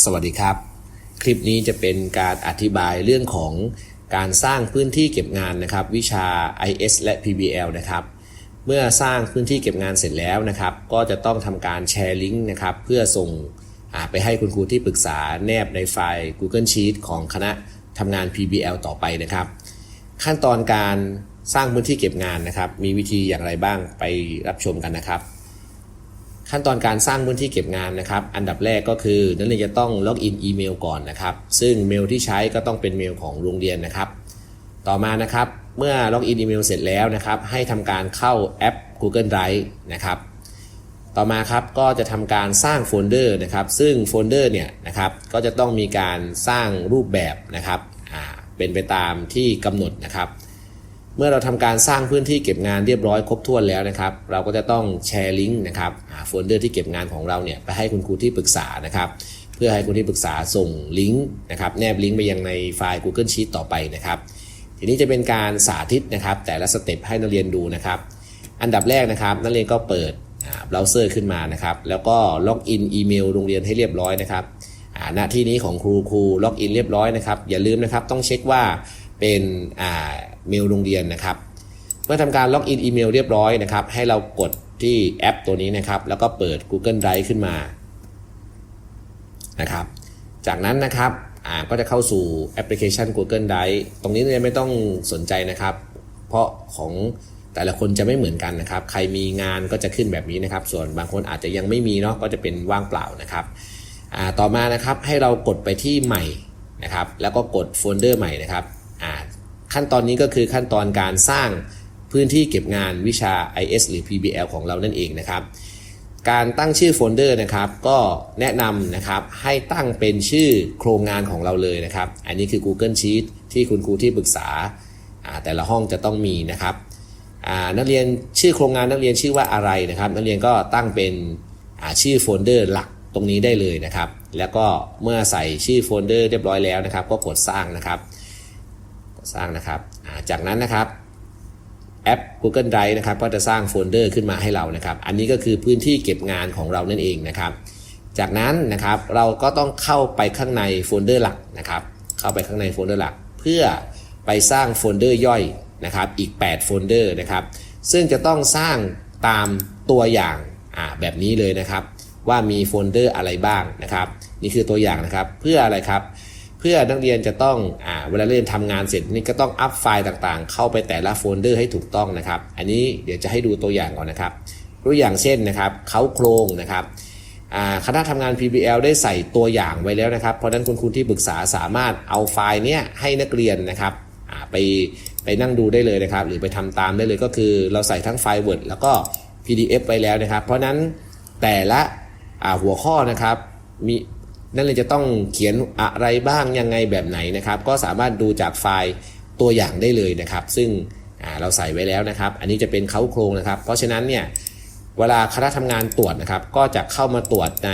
สวัสดีครับ คลิปนี้จะเป็นการอธิบายเรื่องของการสร้างพื้นที่เก็บงานนะครับ วิชา IS และ PBL นะครับ เมื่อสร้างพื้นที่เก็บงานเสร็จแล้วนะครับ ก็จะต้องทำการแชร์ลิงก์นะครับเพื่อส่งไปให้คุณครูที่ปรึกษาแนบในไฟล์ Google Sheet ของคณะทำงาน PBL ต่อไปนะครับ ขั้นตอนการสร้างพื้นที่เก็บงานนะครับ มีวิธีอย่างไรบ้างไปรับชมกันนะครับ ขั้นตอนการสร้างพื้นที่เก็บงานนะครับ อันดับแรกก็คือนักเรียนจะต้องล็อกอินอีเมลก่อนนะครับ ซึ่งเมลที่ใช้ก็ต้องเป็นเมลของโรงเรียนนะครับ ต่อมานะครับ เมื่อล็อกอินอีเมลเสร็จแล้วนะครับ ให้ทำการเข้าแอป Google Drive นะครับ ต่อมาครับก็จะทำการสร้างโฟลเดอร์นะครับ ซึ่งโฟลเดอร์เนี่ยนะครับ ก็จะต้องมีการสร้างรูปแบบนะครับ เป็นไปตามที่กำหนดนะครับ เมื่อเราทำการสร้างพื้นที่เก็บงานเรียบร้อยครบถ้วนแล้วนะครับ เราก็จะต้องแชร์ลิงก์นะครับโฟลเดอร์ที่เก็บงานของเราเนี่ยไปให้คุณครูที่ปรึกษานะครับ เพื่อให้คุณที่ปรึกษาส่งลิงก์นะครับแนบลิงก์ไปยังในไฟล์ Google Sheet ต่อไปนะครับ ทีนี้จะเป็นการสาธิตนะครับ แต่ละสเต็ปให้นักเรียนดูนะครับ อันดับแรกนะครับนักเรียนก็เปิดเบราว์เซอร์ขึ้นมานะครับ แล้วก็ล็อกอินอีเมลโรงเรียนให้เรียบร้อยนะครับหน้าที่นี้ของครูครูล็อกอินเรียบร้อยนะครับ อย่าลืมนะครับต้องเช็คว่า เป็นอ่าเมลโรงเรียนนะครับ เมื่อทำการล็อกอินอีเมลเรียบร้อยนะครับ ให้เรากดที่แอปตัวนี้นะครับ แล้วก็เปิด Google Drive ขึ้นมานะครับ จากนั้นนะครับอ่าก็จะเข้าสู่แอปพลิเคชัน Google Drive ตรงนี้เนี่ยไม่ต้องสนใจนะครับ เพราะของแต่ละคนจะไม่เหมือนกันนะครับ ใครมีงานก็จะขึ้นแบบนี้นะครับ ส่วนบางคนอาจจะยังไม่มีเนาะก็จะเป็นว่างเปล่านะครับอ่าต่อมานะครับให้เรากดไปที่ใหม่นะครับ แล้วก็กดโฟลเดอร์ใหม่นะครับ ขั้นตอนนี้ก็คือขั้นตอนการสร้างพื้นที่เก็บงานวิชา IS หรือ PBL ของเรานั่นเองนะครับ การตั้งชื่อโฟลเดอร์นะครับ ก็แนะนำนะครับให้ตั้งเป็นชื่อโครงงานของเราเลยนะครับ อันนี้คือ Google Sheet ที่คุณครูที่ปรึกษาแต่ละห้องจะต้องมีนะครับนักเรียนชื่อโครงงานนักเรียนชื่อว่าอะไรนะครับ นักเรียนก็ตั้งเป็นชื่อโฟลเดอร์หลักตรงนี้ได้เลยนะครับ แล้วก็เมื่อใส่ชื่อโฟลเดอร์เรียบร้อยแล้วนะครับ ก็กดสร้างนะครับ สร้างนะครับ จากนั้นนะครับแอป Google Drive นะครับก็จะสร้างโฟลเดอร์ขึ้นมาให้เรานะครับ อันนี้ก็คือพื้นที่เก็บงานของเรานั่นเองนะครับ จากนั้นนะครับเราก็ต้องเข้าไปข้างในโฟลเดอร์หลักนะครับ เข้าไปข้างในโฟลเดอร์หลัก เพื่อไปสร้างโฟลเดอร์ย่อยนะครับ อีก 8 โฟลเดอร์นะครับ ซึ่งจะต้องสร้างตามตัวอย่างแบบนี้เลยนะครับ ว่ามีโฟลเดอร์อะไรบ้างนะครับ นี่คือตัวอย่างนะครับ เพื่ออะไรครับเพื่อนักเรียนจะต้องอ่าเวลาเรียนทำงานเสร็จนี่ก็ต้องอัพไฟล์ต่างๆ เข้าไปแต่ละโฟลเดอร์ให้ถูกต้องนะครับ อันนี้เดี๋ยวจะให้ดูตัวอย่างก่อนนะครับตัวอย่างเช่นนะครับเขาโครงนะครับคณะทำงาน PBL ได้ใส่ตัวอย่างไว้แล้วนะครับ เพราะนั้นคุณครูที่ปรึกษาสามารถเอาไฟล์เนี้ยให้นักเรียนนะครับไปไปนั่งดูได้เลยนะครับ หรือไปทำตามได้เลยก็คือ เราใส่ทั้งไฟล์ Word แล้วก็ PDF ไว้แล้วนะครับ เพราะนั้นแต่ละหัวข้อนะครับมี นั่นเลยจะต้องเขียนอะไรบ้างยังไงแบบไหนนะครับ ก็สามารถดูจากไฟล์ตัวอย่างได้เลยนะครับ ซึ่งเราใส่ไว้แล้วนะครับ อันนี้จะเป็นเขาโครงนะครับ เพราะฉะนั้นเนี่ยเวลาคณะทำงานตรวจนะครับ ก็จะเข้ามาตรวจใน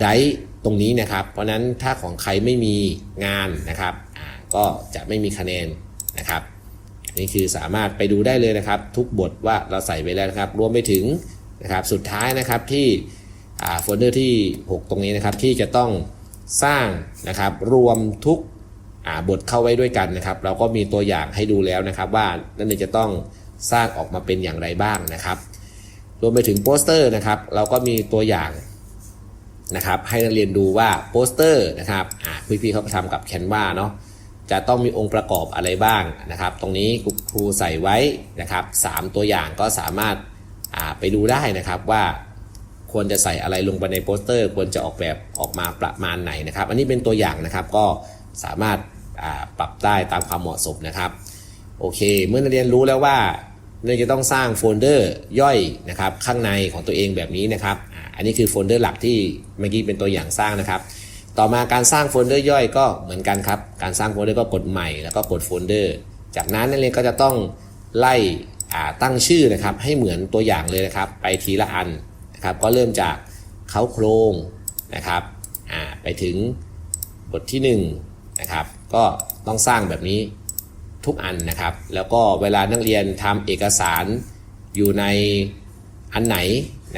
ไดร์ตรงนี้นะครับ เพราะนั้นถ้าของใครไม่มีงานนะครับก็จะไม่มีคะแนนนะครับนี่คือสามารถไปดูได้เลยนะครับ ทุกบทว่าเราใส่ไว้แล้วนะครับ รวมไปถึงนะครับสุดท้ายนะครับที่ โฟลเดอร์ที่ 6 ตรงนี้นะครับที่จะต้องสร้างนะครับรวมทุกบทเข้าไว้ด้วยกันนะครับ เราก็มีตัวอย่างให้ดูแล้วนะครับ ว่านั่นเองจะต้องสร้างออกมาเป็นอย่างไรบ้างนะครับ รวมไปถึงโปสเตอร์นะครับ เราก็มีตัวอย่างนะครับ ให้นักเรียนดูว่าโปสเตอร์นะครับอ่าพี่ๆเขาทำกับแคนวาเนาะจะต้องมีองค์ประกอบอะไรบ้างนะครับ ตรงนี้ครูใส่ไว้นะครับสามตัวอย่างก็สามารถไปดูได้นะครับว่า ควรจะใส่อะไรลงไปในโปสเตอร์ ควรจะออกแบบออกมาประมาณไหนนะครับ อันนี้เป็นตัวอย่างนะครับก็สามารถปรับได้ตามความเหมาะสมนะครับโอเค เมื่อนักเรียนรู้แล้วว่าเนื่องจะต้องสร้างโฟลเดอร์ย่อยนะครับข้างในของตัวเองแบบนี้นะครับ อันนี้คือโฟลเดอร์หลักที่เมื่อกี้เป็นตัวอย่างสร้างนะครับ ต่อมาการสร้างโฟลเดอร์ย่อยก็เหมือนกันครับ การสร้างโฟลเดอร์ก็กดใหม่แล้วก็กดโฟลเดอร์ จากนั้นนักเรียนก็จะต้องไล่ตั้งชื่อนะครับให้เหมือนตัวอย่างเลยนะครับ ไปทีละอัน นะครับก็เริ่มจากเขาโครงนะครับไปถึงบทที่1นะครับก็ต้องสร้างแบบนี้ทุกอันนะครับ แล้วก็เวลานักเรียนทำเอกสารอยู่ในอันไหน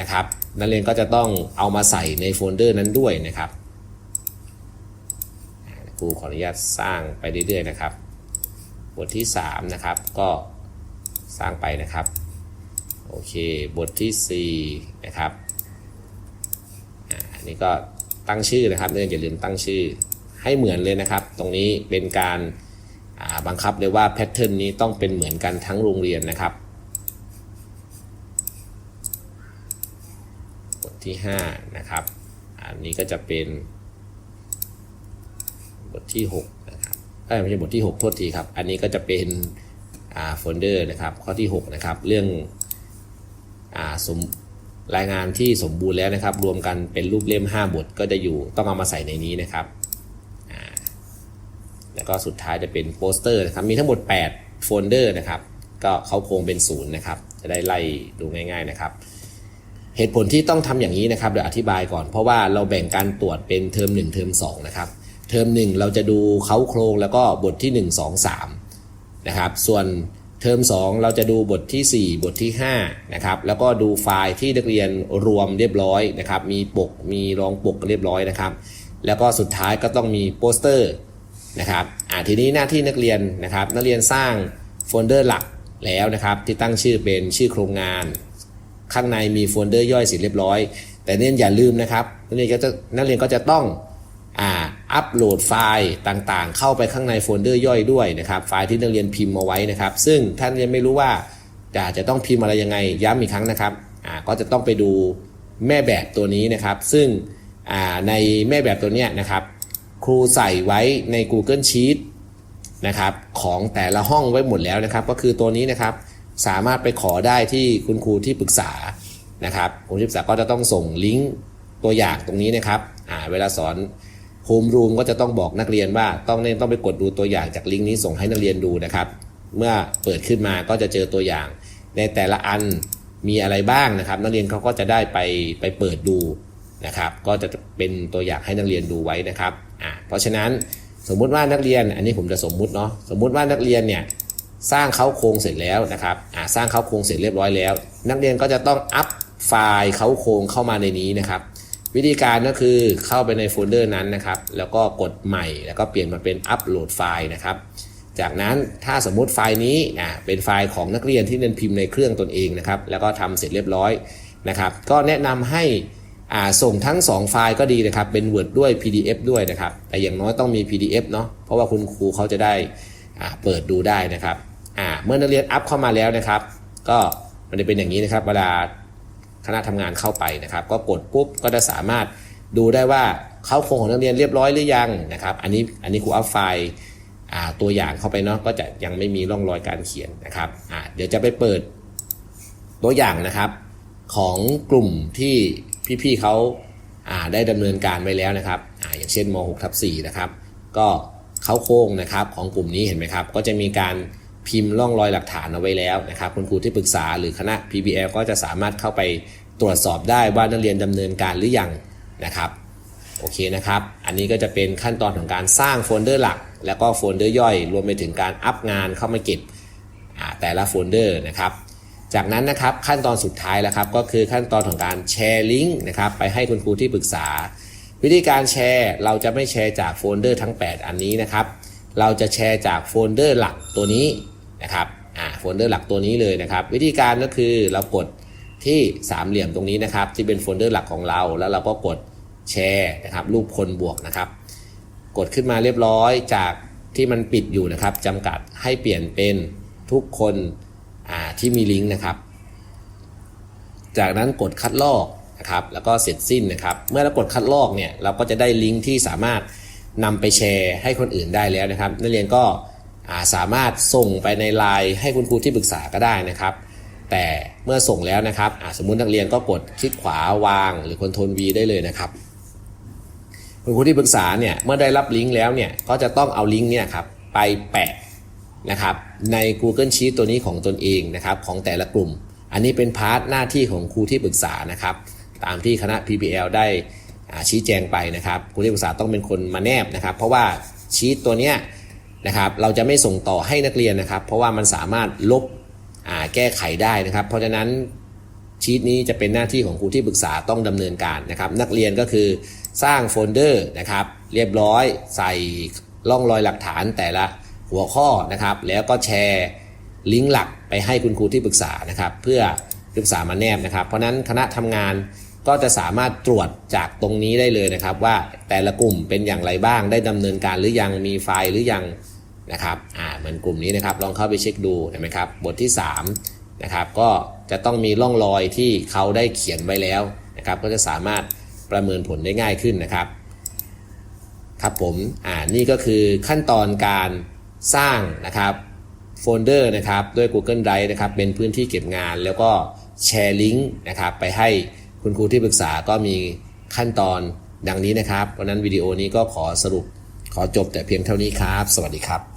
นะครับนักเรียนก็จะต้องเอามาใส่ในโฟลเดอร์นั้นด้วยนะครับครูขออนุญาตสร้างไปเรื่อยๆนะครับ บทที่3นะครับก็สร้างไปนะครับ โอเค บทที่4นะครับอ่าอันนี้ก็ตั้งชื่อนะครับเนื่องอย่าลืมตั้งชื่อให้เหมือนเลยนะครับ ตรงนี้เป็นการอ่าบังคับเลยว่าแพทเทิร์นนี้ต้องเป็นเหมือนกันทั้งโรงเรียนนะครับ บทที่ 5 นะครับ อันนี้ก็จะเป็น บทที่6นะครับไม่ใช่บทที่ 6 โทษทีครับ อันนี้ก็จะเป็นอ่าโฟลเดอร์นะครับ ข้อที่ 6 นะครับ เรื่อง สมรายงานที่สมบูรณ์แล้วนะครับ รวมกันเป็นรูปเล่ม 5 บทก็จะอยู่ต้องเอามาใส่ในนี้นะครับอ่าแล้วก็สุดท้ายจะเป็นโปสเตอร์นะครับ มีทั้งหมด 8 โฟลเดอร์นะครับ ก็เขาโครงเป็นศูนย์นะครับ จะได้ไล่ดูง่ายๆนะครับ เหตุผลที่ต้องทำอย่างนี้นะครับเดี๋ยวอธิบายก่อน เพราะว่าเราแบ่งการตรวจเป็นเทอม 1 เทอม 2 นะครับ เทอม 1 เราจะดูเขาโครงแล้วก็บทที่ 1 2 3 นะครับ ส่วน เทอม 2 เราจะดูบทที่ 4 บทที่5นะครับแล้วก็ดูไฟล์ที่นักเรียนรวมเรียบร้อยนะครับมีปกมีรองปกเรียบร้อยนะครับ แล้วก็สุดท้ายก็ต้องมีโปสเตอร์นะครับอ่าทีนี้หน้าที่นักเรียนนะครับ นักเรียนสร้างโฟลเดอร์หลักแล้วนะครับ ที่ตั้งชื่อเป็นชื่อโครงงาน ข้างในมีโฟลเดอร์ย่อยเสร็จเรียบร้อย แต่เนียนอย่าลืมนะครับนักเรียนก็จะนักเรียนก็จะต้อง อัปโหลดไฟล์ต่างๆ เข้าไปข้างในโฟลเดอร์ย่อยด้วยนะครับ ไฟล์ที่นักเรียนพิมพ์มาไว้นะครับ ซึ่งท่านเรียนไม่รู้ว่าจะจะต้องพิมพ์อะไรยังไงย้ำอีกครั้งนะครับอ่าก็จะต้องไปดูแม่แบบตัวนี้นะครับ ซึ่งอ่าในแม่แบบตัวเนี้ยนะครับ ครูใส่ไว้ใน Google Sheet นะครับของแต่ละห้องไว้หมดแล้วนะครับ ก็คือตัวนี้นะครับสามารถไปขอได้ที่คุณครูที่ปรึกษานะครับคุณที่ปรึกษาก็จะต้องส่งลิงก์ตัวอย่างตรงนี้นะครับอ่าเวลาสอน โฮมรูมก็จะต้องบอกนักเรียนว่าต้องเน้นต้องไปกดดูตัวอย่างจากลิงก์นี้ส่งให้นักเรียนดูนะครับ เมื่อเปิดขึ้นมาก็จะเจอตัวอย่าง ในแต่ละอันมีอะไรบ้างนะครับ นักเรียนเขาก็จะได้ไปไปเปิดดูนะครับ ก็จะเป็นตัวอย่างให้นักเรียนดูไว้นะครับอ่าเพราะฉะนั้นสมมุติว่านักเรียนอันนี้ผมจะสมมุติเนาะสมมุติว่านักเรียนเนี่ยสร้างเขาโครงเสร็จแล้วนะครับอ่าสร้างเขาโครงเสร็จเรียบร้อยแล้ว นักเรียนก็จะต้องอัพไฟล์เขาโครงเข้ามาในนี้นะครับ วิธีการก็คือเข้าไปในโฟลเดอร์นั้นนะครับ แล้วก็กดใหม่แล้วก็เปลี่ยนมาเป็นอัปโหลดไฟล์นะครับ จากนั้นถ้าสมมุติไฟล์นี้นะเป็นไฟล์ของนักเรียนที่เรียนพิมพ์ในเครื่องตนเองนะครับ แล้วก็ทำเสร็จเรียบร้อยนะครับ ก็แนะนำให้ส่งทั้ง 2 ไฟล์ก็ดีนะครับ เป็น Word ด้วย PDF ด้วยนะครับ แต่อย่างน้อยต้องมี PDF เนาะเพราะว่าคุณครูเขาจะได้เปิดดูได้นะครับเมื่อนักเรียนอัพเข้ามาแล้วนะครับ ก็มันจะเป็นอย่างนี้นะครับเวลา คณะทำงานเข้าไปนะครับ ก็กดปุ๊บก็จะสามารถดูได้ว่าเข้าโครงของนักเรียนเรียบร้อยหรือยังนะครับ อันนี้อันนี้ครูอัพไฟล์ตัวอย่างเข้าไปเนาะก็จะยังไม่มีร่องรอยการเขียนนะครับเดี๋ยวจะไปเปิดตัวอย่างนะครับ ของกลุ่มที่พี่ๆเขาาได้ดำเนินการไว้แล้วนะครับออย่างเช่นม .6 ทับ4นะครับ ก็เข้าโค้งนะครับของกลุ่มนี้เห็นไหมครับ ก็จะมีการ พิมพ์ร่องรอยหลักฐานเอาไว้แล้วนะครับ คุณครูที่ปรึกษาหรือคณะ PBL ก็จะสามารถเข้าไปตรวจสอบได้ว่านักเรียนดำเนินการหรือยังนะครับโอเคนะครับ อันนี้ก็จะเป็นขั้นตอนของการสร้างโฟลเดอร์หลัก แล้วก็โฟลเดอร์ย่อย รวมไปถึงการอัพงานเข้ามาเก็บแต่ละโฟลเดอร์นะครับ จากนั้นนะครับขั้นตอนสุดท้ายแล้วครับก็คือขั้นตอนของการแชร์ลิงก์นะครับไปให้คุณครูที่ปรึกษา วิธีการแชร์เราจะไม่แชร์จากโฟลเดอร์ทั้ง 8 อันนี้นะครับ เราจะแชร์จากโฟลเดอร์หลักตัวนี้ นะครับอ่าโฟลเดอร์หลักตัวนี้เลยนะครับ วิธีการก็คือเรากดที่สามเหลี่ยมตรงนี้นะครับ ที่เป็นโฟลเดอร์หลักของเรา แล้วเราก็กดแชร์นะครับ รูปคนบวกนะครับ กดขึ้นมาเรียบร้อยจากที่มันปิดอยู่นะครับจำกัดให้เปลี่ยนเป็นทุกคนอ่าที่มีลิงก์นะครับ จากนั้นกดคัดลอกนะครับ แล้วก็เสร็จสิ้นนะครับ เมื่อเรากดคัดลอกเนี่ยเราก็จะได้ลิงก์ที่สามารถนำไปแชร์ให้คนอื่นได้แล้วนะครับ นักเรียนก็ สามารถส่งไปในไลน์ให้คุณครูที่ปรึกษาก็ได้นะครับ แต่เมื่อส่งแล้วนะครับสมมุตินักเรียนก็กดคลิกขวาวาง หรือคอนโทรล V ได้เลยนะครับ คุณครูที่ปรึกษาเนี่ยเมื่อได้รับลิงก์แล้วเนี่ยก็จะต้องเอาลิงก์เนี่ยครับไปแปะนะครับใน Google Sheet ตัวนี้ของตนเองนะครับของแต่ละกลุ่ม อันนี้เป็นพาร์ทหน้าที่ของครูที่ปรึกษานะครับ ตามที่คณะ PBL ได้ชี้แจงไปนะครับครูที่ปรึกษาต้องเป็นคนมาแนบนะครับ เพราะว่าชีตตัวเนี้ย นะครับ เราจะไม่ส่งต่อให้นักเรียนนะครับ เพราะว่ามันสามารถลบแก้ไขได้นะครับ เพราะฉะนั้นชีตนี้จะเป็นหน้าที่ของครูที่ปรึกษาต้องดำเนินการนะครับ นักเรียนก็คือสร้างโฟลเดอร์นะครับ เรียบร้อยใส่ร่องรอยหลักฐานแต่ละหัวข้อนะครับ แล้วก็แชร์ลิงก์หลักไปให้คุณครูที่ปรึกษานะครับ เพื่อปรึกษามาแนบนะครับ เพราะฉะนั้นคณะทำงานก็จะสามารถตรวจจากตรงนี้ได้เลยนะครับ ว่าแต่ละกลุ่มเป็นอย่างไรบ้างได้ดำเนินการหรือยังมีไฟล์หรือยัง นะครับอ่าเหมือนกลุ่มนี้นะครับลองเข้าไปเช็คดูเห็นไหมครับบทที่3นะครับก็จะต้องมีร่องรอยที่เขาได้เขียนไว้แล้วนะครับก็จะสามารถประเมินผลได้ง่ายขึ้นนะครับครับผมอ่านี่ก็คือขั้นตอนการสร้างนะครับโฟลเดอร์นะครับด้วย Google Drive นะครับเป็นพื้นที่เก็บงาน แล้วก็แชร์ลิงก์นะครับไปให้คุณครูที่ปรึกษาก็มีขั้นตอนดังนี้นะครับ เพราะฉะนั้นวิดีโอนี้ก็ขอสรุปขอจบแต่เพียงเท่านี้ครับ สวัสดีครับ